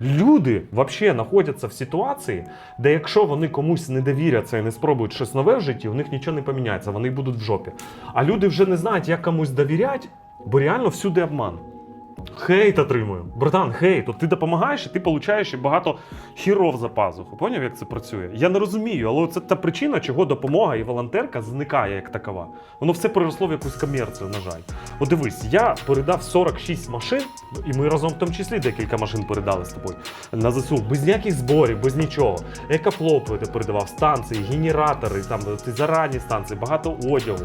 Люди взагалі знаходяться в ситуації, де якщо вони комусь не довіряться і не спробують щось нове в житті, у них нічого не поміняється, вони будуть в жопі. А люди вже не знають, як комусь довіряти, бо реально всюди обман. Хейт отримую. Братан, хейт. От ти допомагаєш, і ти получаєш багато хіров за пазуху. Поняв, як це працює? Я не розумію, але це та причина, чого допомога і волонтерка зникає як такова. Воно все переросло в якусь комерцію, на жаль. От дивись, я передав 46 машин, і ми разом в тому числі декілька машин передали з тобою на ЗСУ, без ніяких зборів, без нічого. Екофлопи ти передавав, станції, генератори, там ти зарані станції, багато одягу,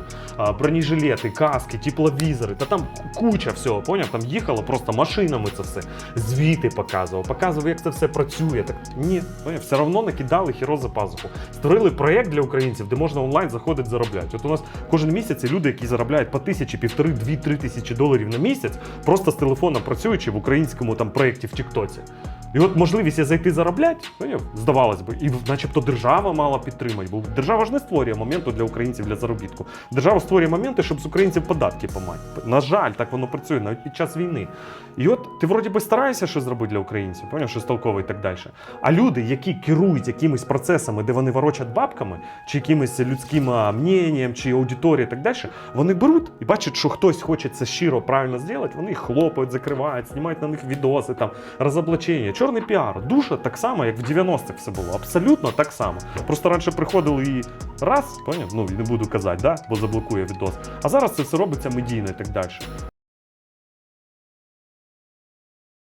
бронежилети, каски, тепловізори, та там куча всього, поняв? Там їхало просто машинами це все. Звіти показував, показував, як це все працює. Так ні, все одно накидали хіро за пазуху. Створили проєкт для українців, де можна онлайн заходити заробляти. От у нас кожен місяць люди, які заробляють по тисячі, півтори, дві, три тисячі доларів на місяць, просто з телефона працюючи в українському там проєкті в Тіктоці. І от можливість зайти заробляти, поняв? здавалось би, і начебто держава мала підтримати, бо держава ж не створює моменту для українців для заробітку. Держава створює моменти, щоб з українців податки помати. На жаль, так воно працює навіть під час війни. І от ти вроді би стараєшся щось зробити для українців, поняв, щось толкове і так далі. А люди, які керують якимись процесами, де вони ворочать бабками, чи якимось людським мненням, чи аудиторією і так далі, вони беруть і бачать, що хтось хоче це щиро правильно зробити, вони їх хлопають, закривають, знімають на них відоси, там розоблачення. Чорний піар. Душа так само, як в 90-х все було. Абсолютно так само. Просто раніше приходили і раз, поняв? Ну, і не буду казати, да? бо заблокує відос. А зараз це все робиться медійно і так далі.